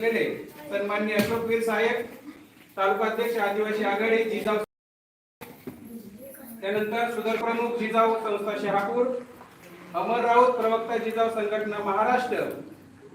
केले. सन्माननीय अशोकवीर साहेब तालुकाध्यक्ष आदिवासी आघाडी जिजाऊ त्यानंतर सुधर प्रमुख जिजाऊ संस्था शहापूर अमर राऊत प्रवक्ता जिजाऊ संघटना महाराष्ट्र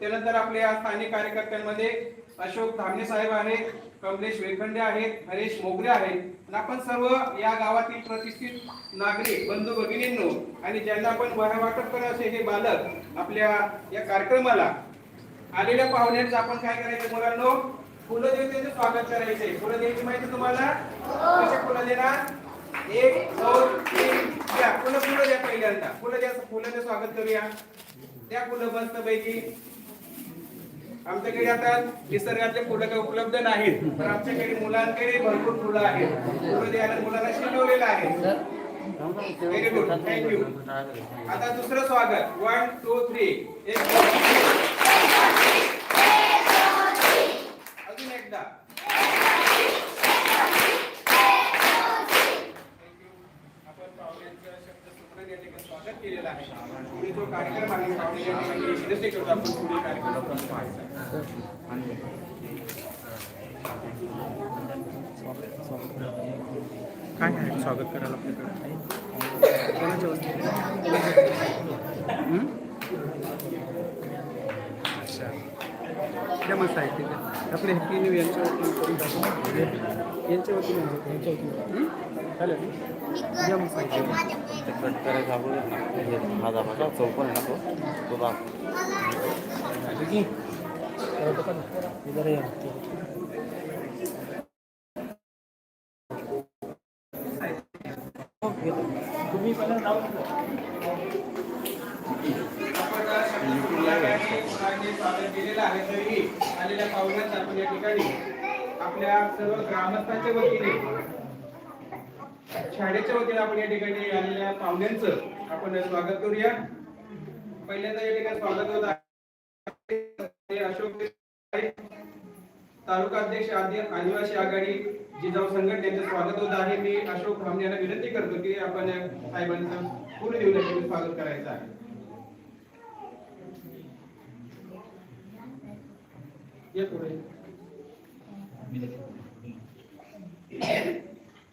त्यानंतर आपल्या स्थानिक कार्यकर्त्यांमध्ये अशोक धामणे साहेब आहेत कमलेश वेखंडे आहेत हरेश मोगरे आहेत. आपण सर्व या गावातील प्रतिष्ठित नागरिक बंधू भगिनींनो आणि ज्यांना आपण वाटप करायचे हे बालक आपल्या या कार्यक्रमाला आलेल्या पाहुण्यांचं आपण काय करायचं मुलांनो? कुलदेवतेचं स्वागत करायचंय. फुलं माहिती तुम्हाला? कसे फुलं देणार? एक दोन तीन. द्या. फुलं फुलं द्या पहिल्यांदा. फुलं द्या फुलांचं स्वागत करूया. द्या फुलं मस्त पैकी. आमच्याकडे आता निसर्गातले फुलं काही उपलब्ध नाहीत पण आमच्याकडे मुलांकडे भरपूर फुलं आहेत. फुलं द्यायला मुलांना शिकवलेलं आहे. व्हेरी गुड थँक्यू आता दुसरं स्वागत. वन टू थ्री एक अजून एकदा. आपण पाहुण्यांचं शब्द सुप्रत या ठिकाणी स्वागत केलेलं आहे पुढे जो कार्यक्रम आहे पाहुणे या ठिकाणी विनंती करतो आपण पुढे कार्यक्रम पाहायचा काय आहे? स्वागत करायला आपल्याकडे कोणाच्या? अच्छा. त्या मस्त आहे आपले हॅपी न्यू यांच्या वतीने करून टाकू यांच्या वतीने यांच्या वतीने चालेल हे? हा दाबाचा चौकोन आहे तो तो दाब ठीक आहे. हो, घेतो. तुम्ही पहिला केलेलं आहे आलेल्या पाहुण्यांचं आपण या ठिकाणी आपल्या सर्व ग्रामस्थांच्या वतीने शाळेच्या वतीने आपण या ठिकाणी आलेल्या पाहुण्यांचं आपण स्वागत करूया. पहिल्यांदा या ठिकाणी स्वागत होत आहे. अशोक तालुका अध्यक्ष आदिवासी आघाडी जिजाऊ संघट यांचं स्वागत होत आहे. मी अशोक भामने यांना विनंती करतो की आपण साहेबांचं पूर्ण देऊन स्वागत करायचं आहे. या पुढे.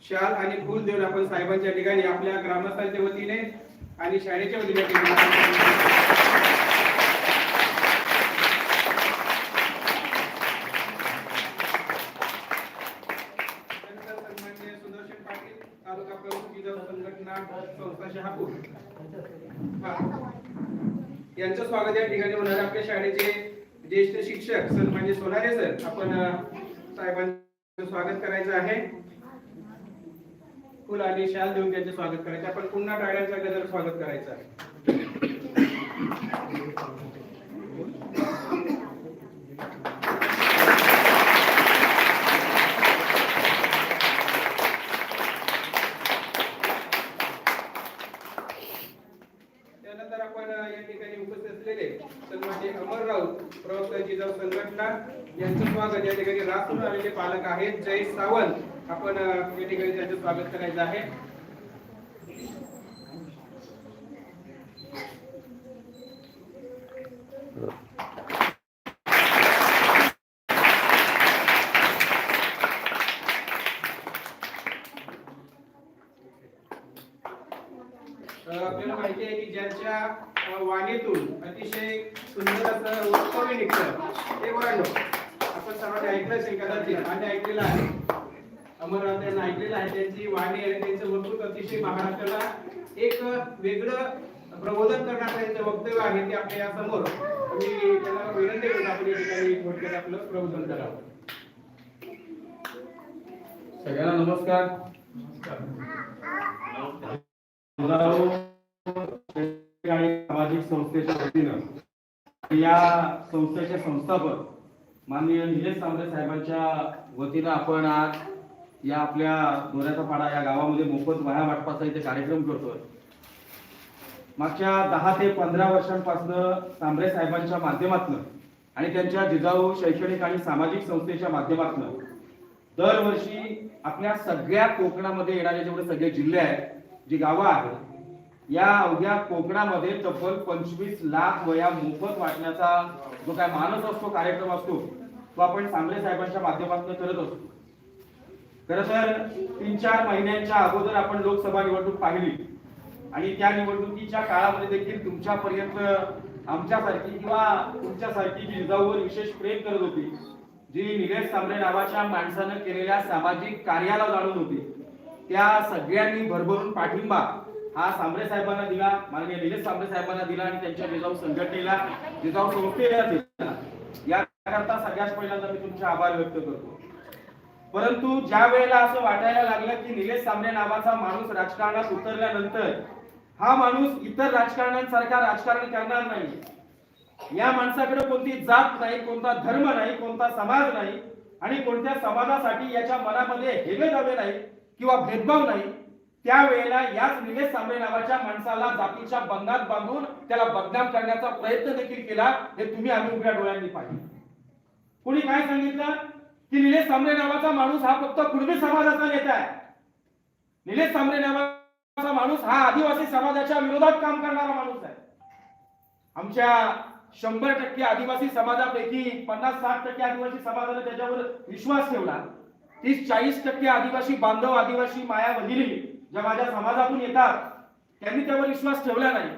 शाल आणि फुल देऊन आपण साहेबांच्या ठिकाणी आपल्या ग्रामस्थांच्या वतीने आणि शाळेच्या वतीने सुदर्शन पाटील तालुका प्रमुख संघटना संस्था शहापूर. यांचं स्वागत या ठिकाणी होणार आपल्या शाळेचे ज्येष्ठ शिक्षक सर म्हणजे सोनारे सर आपण साहेबांचं स्वागत करायचं आहे. फुल आणि शाल देऊन त्यांचे स्वागत करायचं आपण पुन्हा टाळ्यांचा गजर स्वागत करायचं आहे त्यानंतर आपण अ, या ठिकाणी उपस्थित असलेले सन्मान्य अमर राऊत प्रवक्ता जिजाऊ संघटना यांचं स्वागत या ठिकाणी राखून आलेले पालक आहेत जय सावंत आपण अ, या ठिकाणी त्यांचं स्वागत करायचं आहे अ, आपल्याला माहिती आहे की ज्यांच्या अ, वाणीतून अतिशय सुंदर असं वक्तव्य निघतं ते वळण आपण सर्वांनी ऐकलं असेल कदाचित आणि ऐकलेलं आहे अमरनाथ यांना ऐकलेलं आहे त्यांची वाणी आणि त्यांचं वक्तृत्व महाराष्ट्राला एक वेगळं प्रबोधन करण्याचं त्यांचं वक्तव्य आहे ते आपल्यासमोर. मी त्याला विनंती करतो आपण या ठिकाणी थोडक्यात आपलं प्रबोधन करावं. सगळ्यांना नमस्कार. आणि सामाजिक संस्थेच्या वतीनं या संस्थेचे संस्थापक माननीय निलेश तांबरे साहेबांच्या वतीनं आपण आज या आपल्या दोऱ्याचा पाडा या गावामध्ये मोफत वाया वाटपाचा इथे कार्यक्रम करतोय. मागच्या दहा ते पंधरा वर्षांपासून तांबरे साहेबांच्या माध्यमातून आणि त्यांच्या जिजाऊ शैक्षणिक आणि सामाजिक संस्थेच्या माध्यमातून दरवर्षी आपल्या सगळ्या कोकणामध्ये येणारे जेवढे सगळे जिल्हे आहेत जी गावं आहेत या अवघ्या कोकणामध्ये तब्बल पंचवीस लाख वया मोफत वाटण्याचा जो काय मानस असतो कार्यक्रम असतो तो आपण सांबरे साहेबांच्या माध्यमातून करत असतो. खर तर तीन चार महिन्यांच्या अगोदर आपण लोकसभा निवडणूक पाहिली. आणि त्या निवडणुकीच्या काळामध्ये देखील तुमच्यापर्यंत आमच्यासारखी किंवा तुमच्यासारखी जिजाऊवर विशेष प्रेम करत होती. जी निलेश सांबळे नावाच्या माणसानं केलेल्या सामाजिक कार्याला जाणून होती. त्या सगळ्यांनी भरभरून पाठिंबा हा सांबळे साहेबांना दिला माननीय निलेश सांबळे साहेबांना दिला आणि त्यांच्या जिजाऊ संघटनेला जिजाऊ संस्थेला दिला. याकरता सगळ्यात पहिल्यांदा मी तुमचे आभार व्यक्त करतो. परंतु ज्या वेळेला असं वाटायला लागलं की निलेश सामने नावाचा माणूस राजकारणात उतरल्यानंतर हा माणूस इतर राजकारण्यांसारखा राजकारण करणार नाही. या माणसाकडे कोणती जात नाही कोणता धर्म नाही कोणता समाज नाही आणि कोणत्या समाजासाठी याच्या मनामध्ये हेवे दावे नाही किंवा भेदभाव नाही त्यावेळेला याच निलेश सांबरे नावाच्या माणसाला जातीच्या बंधात बांधून त्याला बदनाम करण्याचा प्रयत्न देखील केला हे तुम्ही आम्ही उघड्या डोळ्यांनी पाहिले. कोणी काय सांगितलं? की निलेश सांबरे नावाचा माणूस हा फक्त कुणबी समाजाचा नेता आहे. निलेश सांबरे नावाचा माणूस हा आदिवासी समाजाच्या विरोधात काम करणारा माणूस आहे. आमच्या शंभर टक्के आदिवासी समाजापैकी पन्नास साठ टक्के आदिवासी समाजाने त्याच्यावर विश्वास ठेवला. तीस चाळीस टक्के आदिवासी बांधव आदिवासी माया भगिनी ज्या माझ्या समाजातून येतात त्यांनी त्यावर विश्वास ठेवला नाही.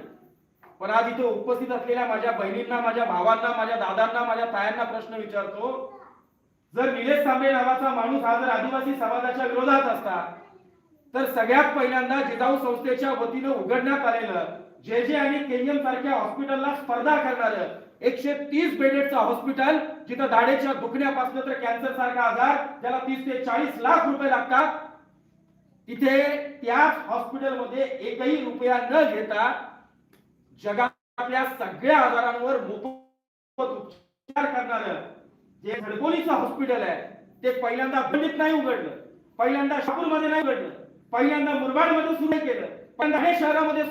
पण आज इथे उपस्थित असलेल्या माझ्या बहिणींना माझ्या भावांना माझ्या दादांना माझ्या तायांना प्रश्न विचारतो जर निलेश तांबे नावाचा माणूस हा जर आदिवासी समाजाच्या विरोधात असता तर सगळ्यात पहिल्यांदा जिजाऊ संस्थेच्या वतीनं उघडण्यात आलेलं जे जे आणि केजीएम सारख्या हॉस्पिटलला स्पर्धा करणार एकशे तीस बेडेडचं हॉस्पिटल जिथं दाढेच्या दुखण्यापासून तर कॅन्सर सारखा आजार त्याला तीस ते चाळीस लाख रुपये लागतात तिथे त्याच हॉस्पिटलमध्ये एकही रुपया न घेता जगातल्या सगळ्या आजारांवर मोफत उपचार करणार जे झडकोलीचं हॉस्पिटल आहे ते पहिल्यांदा खंडित नाही उघडलं पहिल्यांदा शापूरमध्ये नाही उघडलं पहिल्यांदा मुरबाडमध्ये सुरू केलं पहिल्यांदा हे शहरामध्ये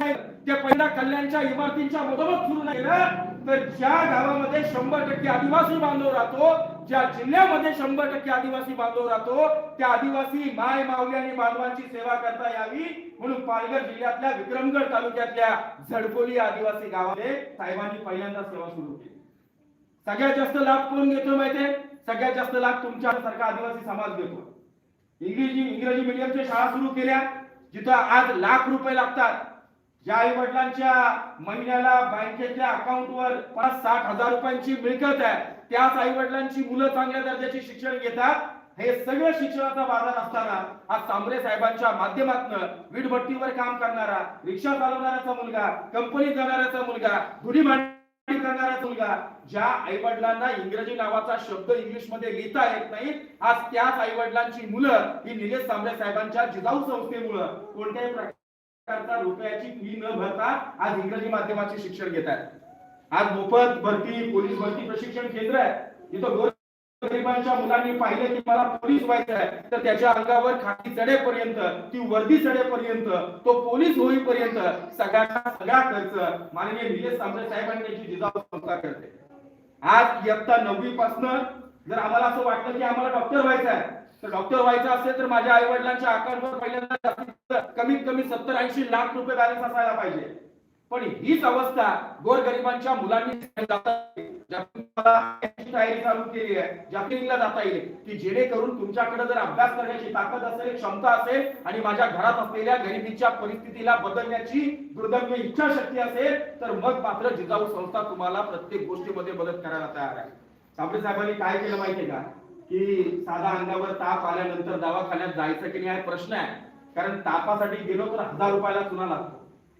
ते पहिल्यांदा कल्याणच्या इमारतींच्या मधोमध सुरू नाही केलं तर ज्या गावामध्ये शंभर टक्के आदिवासी बांधव राहतो ज्या जिल्ह्यामध्ये शंभर टक्के आदिवासी बांधव राहतो त्या आदिवासी माय माऊली आणि बांधवांची सेवा करता यावी म्हणून पालघर जिल्ह्यातल्या विक्रमगड तालुक्यातल्या झडकोली आदिवासी गावामध्ये साहेबांनी पहिल्यांदा सेवा सुरू केली. सगळ्यात जास्त लाभ कोण घेतो माहितीये? सगळ्यात जास्त लाभ तुमच्या सारखा आदिवासी समाज घेतो. इंग्रजी इंग्रजी मीडियमच्या शाळा सुरू केल्या जिथं आज लाख रुपये लागतात. ज्या आई वडिलांच्या महिन्याला बँकेतल्या अकाउंटवर पाच साठ हजार रुपयांची मिळकत आहे. त्याच आई वडिलांची मुलं चांगल्या दर्जाचे शिक्षण घेतात. हे सगळं शिक्षणाचा बाजार असताना आज सांबरे साहेबांच्या माध्यमातून वीटभट्टीवर काम करणारा रिक्षा चालवणाऱ्याचा मुलगा कंपनीत जाणाऱ्याचा मुलगा धुडी मांड करणारा मुलगा? ज्या आई वडिलांना इंग्रजी नावाचा शब्द इंग्लिशमध्ये लिहिता येत नाही आज त्याच आई वडिलांची मुलं ही निलेश सांबळे साहेबांच्या जिजाऊ संस्थेमुळे कोणत्याही प्रकारचा रुपयाची फी न भरता आज इंग्रजी माध्यमाचे शिक्षण घेत आहेत आज मोफत भरती पोलीस भरती प्रशिक्षण केंद्र आहे. इथं गरिबांच्या मुलांनी पाहिलं की मला पोलीस व्हायचं आहे तर त्याच्या अंगावर खाकी चढेपर्यंत ती वर्दी चढेपर्यंत तो पोलीस होईपर्यंत सगळ्या सगळा खर्च माननीय निलेश सांबळे साहेबांनी त्याची जिजाऊ संस्था करते. आज इयत्ता नववी पासन जर आम्हाला असं वाटलं की आम्हाला डॉक्टर व्हायचं आहे तर डॉक्टर व्हायचं असेल तर माझ्या आई वडिलांच्या अकाउंटवर पहिल्यांदा जास्तीत कमीत कमी सत्तर ऐंशी लाख रुपये बॅलन्स असायला पाहिजे. पण हीच अवस्था गोरगरिबांच्या मुलांनी ज्यातून तयारी चालू केली आहे. जातीला जाता येईल. की जेणेकरून तुमच्याकडे जर अभ्यास करण्याची ताकद असेल क्षमता असेल आणि माझ्या घरात असलेल्या गरिबीच्या परिस्थितीला बदलण्याची दुर्दम्य इच्छाशक्ती असेल तर मग मात्र जिजाऊ संस्था तुम्हाला प्रत्येक गोष्टीमध्ये मदत करायला तयार आहे. साबळे साहेबांनी काय केलं माहितीये का? की साधा अंगावर ताप आल्यानंतर दवाखान्यात जायचं की नाही हा प्रश्न आहे. कारण तापासाठी गेलो तर हजार रुपयाला चुना लागतो.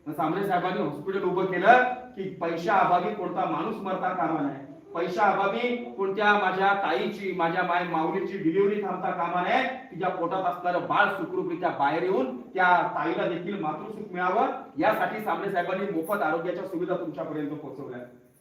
मग साहेबांनी हॉस्पिटल उभं केलं की पैशा अभावी कोणता माणूस मरता कामा नाही पैशा अभावी कोणत्या माझ्या ताईची माझ्या माय माऊलीची डिलिव्हरी थांबता कामा नये. तिच्या पोटात असणारं बाळ सुखरूपरित्या बाहेर येऊन त्या ताईला देखील मातृसुख मिळावं. यासाठी सामने साहेबांनी मोफत आरोग्याच्या सुविधा तुमच्यापर्यंत पोहोचवल्या.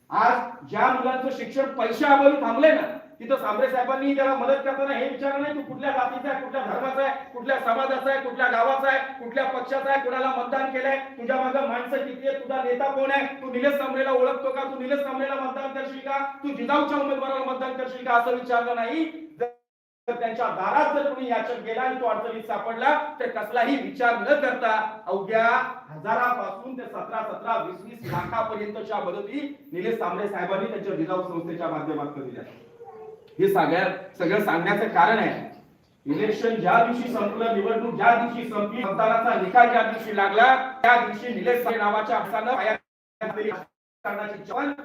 आज ज्या मुलांचं शिक्षण पैशा अभावी थांबले ना तिथं सांबरे साहेबांनी त्याला मदत करताना हे विचारलं नाही की कुठल्या जातीचा आहे कुठल्या धर्माचा आहे कुठल्या समाजाचा आहे कुठल्या गावाचा आहे कुठल्या पक्षाचा आहे कुणाला मतदान केलंय तुझ्या मागं माणसं किती आहे तुझा नेता कोण आहे तू निलेश सांबरेला ओळखतो का तू निलेश सांबरेला मतदान करशील का तू जिजाऊच्या उमेदवाराला मतदान करशील का असं विचारलं नाही. तर त्यांच्या दारात जर कोणी याचक गेला आणि तो अडचणीत सापडला तर कसलाही विचार न करता अवघ्या हजारापासून ते सतरा सतरा वीस वीस लाखापर्यंतच्या मदती निलेश सांबरे साहेबांनी त्यांच्या जिजाऊ संस्थेच्या माध्यमातून दिल्या. हे सगळ्या सगळं सांगण्याचं कारण आहे. इलेक्शन ज्या दिवशी संपलं निवडणूक ज्या दिवशी संपली मतदानाचा निकाल ज्या दिवशी लागला त्या दिवशी निलेश नावाच्या अंशानं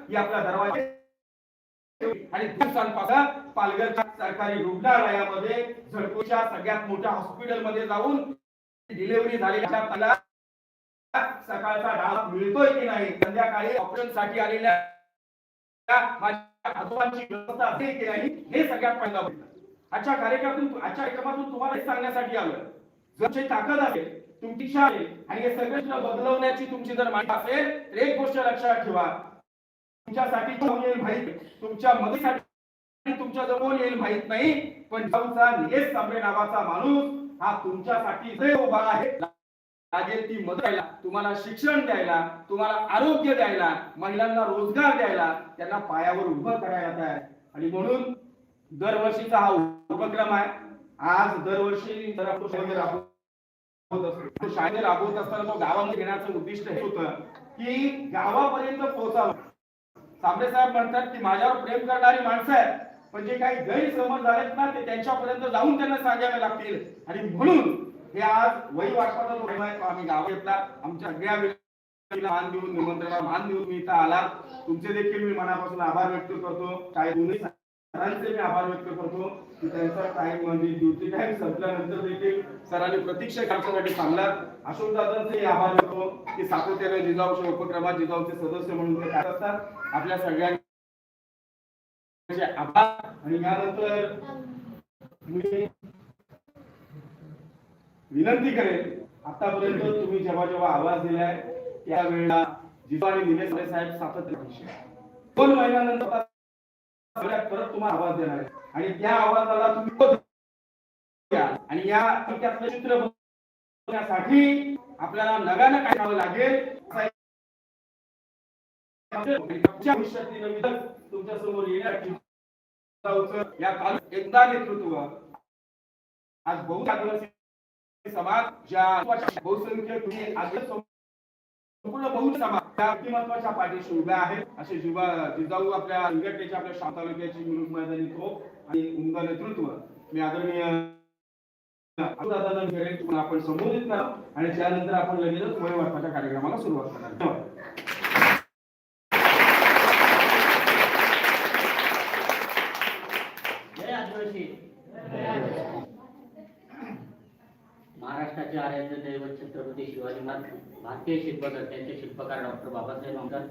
ही आपल्या दरवाजे आणि दिवसांपासून पालघरच्या सरकारी रुग्णालयामध्ये झडकोच्या सगळ्यात मोठ्या हॉस्पिटलमध्ये जाऊन डिलिव्हरी झालेल्या सकाळचा डाव मिळतोय की नाही? संध्याकाळी ऑपरेशनसाठी आलेल्या माझ्या आजोबांची व्यवस्था असेल की नाही हे सगळ्यात पहिला होईल आजच्या कार्यक्रमातून आजच्या कार्यक्रमातून तुम्हाला हे सांगण्यासाठी आलं जर तुमची ताकद असेल तुमची इच्छा आहे आणि हे सगळं बदलवण्याची तुमची जर माहिती असेल तर एक गोष्ट लक्षात ठेवा. तुमच्यासाठी जाऊन येईल माहीत तुमच्या मदतीसाठी तुमच्या जवळ येईल माहीत नाही पण जाऊचा निलेश तांबे नावाचा माणूस हा तुमच्यासाठी उभा आहे. लागेल ती मदत द्यायला तुम्हाला शिक्षण द्यायला तुम्हाला आरोग्य द्यायला महिलांना रोजगार द्यायला त्यांना पायावर उभं करायला तयार. आहे. आणि म्हणून दरवर्षीचा हा उपक्रम आहे. आज दरवर्षी जर राबवत शाळेत राबवत असताना तो गावामध्ये घेण्याचं उद्दिष्ट हे होतं की गावापर्यंत पोहोचावं. साबरे साहेब म्हणतात की माझ्यावर प्रेम करणारी माणसं आहेत पण जे काही गैरसमज आहेत ना ते त्यांच्यापर्यंत जाऊन त्यांना सांगावे लागतील. आणि म्हणून हे आज वही वाटपाचा जो आहे तो आम्ही गाव घेतला. आमच्या सगळ्या मान देऊन निमंत्रणाला मान देऊन मी इथं आला. तुमचे देखील मी मनापासून आभार व्यक्त करतो. काही दोन्ही सरांचे मी आभार व्यक्त करतो. की त्यांचा टाइम म्हणजे ड्युटी टाइम संपल्यानंतर देखील सरांनी प्रतीक्षा करण्यासाठी थांबलात अशोक दादांचे आभार देतो की सातत्याने जिजाऊच्या उपक्रमात जिजाऊचे सदस्य म्हणून ते काय असतात आपल्या सगळ्यांचे आभार. आणि यानंतर मी विनंती करेन आतापर्यंत तुम्ही जेव्हा जेव्हा आवाज दिलाय त्यावेळेला जिजाऊ आणि निलेश साहेब सातत्य दोन महिन्यानंतर परत तुम्हाला आवाज देणार आहे आणि त्या आवाजाला तुम्ही आणि या त्यातलं चित्र बनवण्यासाठी आपल्याला नव्यानं काय करावं लागेल तुमच्यासमोर येण्यासाठी या काल एकदा नेतृत्व आज बहु आदिवासी समाज ज्या बहुसंख्य तुम्ही आदिवासी संपूर्ण बहु समाज त्या व्यक्तिमत्वाच्या पाठीशी उभ्या आहेत. असे जिवा जिजाऊ आपल्या संघटनेच्या आपल्या शाह तालुक्याची मिळून मैदानी तोप आणि उमदा नेतृत्व. मी आदरणीय आपण संबोधित करा आणि त्यानंतर आपण लगेचच वय वाटपाच्या कार्यक्रमाला सुरुवात करणार धन्यवाद. जय आदिवासी. महाराष्ट्राचे आराध्य दैवत छत्रपती शिवाजी महाराज भारतीय शिल्पकार त्यांचे शिल्पकार डॉक्टर बाबासाहेब आंबेडकर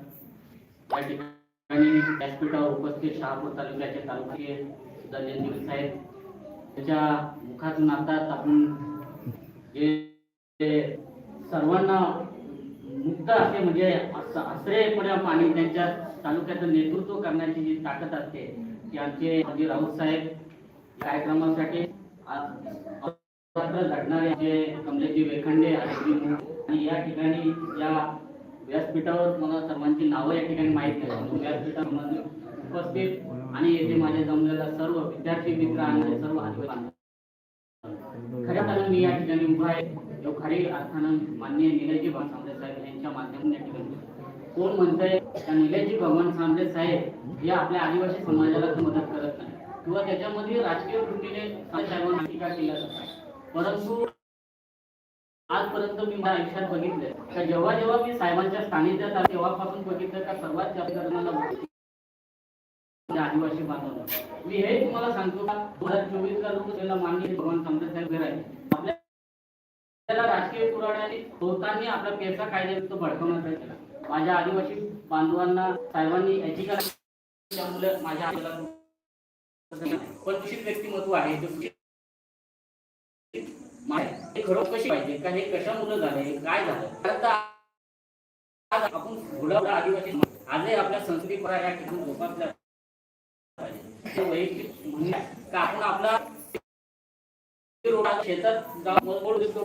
या ठिकाणी व्यासपीठावर उपस्थित शहापूर तालुक्याचे तालुक्याचे दलिंद्र साहेब. त्याच्या मुखातून आताच आपण जे सर्वांना मुक्त असे म्हणजे आश्रयपणे पाणी त्यांच्या तालुक्याचं नेतृत्व करण्याची जी ताकद असते ती आमचे राऊत साहेब. कार्यक्रमासाठी आज रात्र झटणारे आमचे कमलेजी वेखंडे आणि या ठिकाणी या व्यासपीठावर मला सर्वांची नावं या ठिकाणी माहीत नाही व्यासपीठामध्ये उपस्थित आणि येथे माझ्या जमलेल्या सर्व विद्यार्थी मित्र आणि सर्व खऱ्या अर्थानं मी या ठिकाणी उभा आहे. जो खरी अर्थानं माननीय निलेजी भगवान सांबरे साहेब यांच्या माध्यमातून या ठिकाणी कोण म्हणतंय त्या निलेजी भगवान सांबरे साहेब या आपल्या आदिवासी समाजाला मदत करत नाही. किंवा त्याच्यामध्ये राजकीय वृत्तीने साहेबांना टीका केल्या जातात परंतु आजपर्यंत मी माझ्या आयुष्यात बघितलंय. का जेव्हा जेव्हा मी साहेबांच्या सानिध्यात आलो तेव्हापासून बघितलं का सर्वात जास्त करणारा म्हणजे आदिवासी बांधव. मी हे तुम्हाला सांगतो का दोन हजार चोवीस ला लोक त्याला मान्य भगवान समजा साहेब घर आहे आपल्या त्याला राजकीय पुराण्याने स्वतःनी आपला पेसा कायद्याविरुद्ध भडकवण्याचा केला. माझ्या आदिवासी बांधवांना साहेबांनी याची त्यामुळे माझ्या पण व्यक्तिमत्व आहे. हे खरं कशी पाहिजे का हे कशामुळे झाले काय झालं आज आपण घोडावडा आदिवासी आजही आपल्या संस्कृती परंपरा या ठिकाणी जोपासल्या वैयक्तिक का आपण आपला शेतात जाऊन मोड दिसतो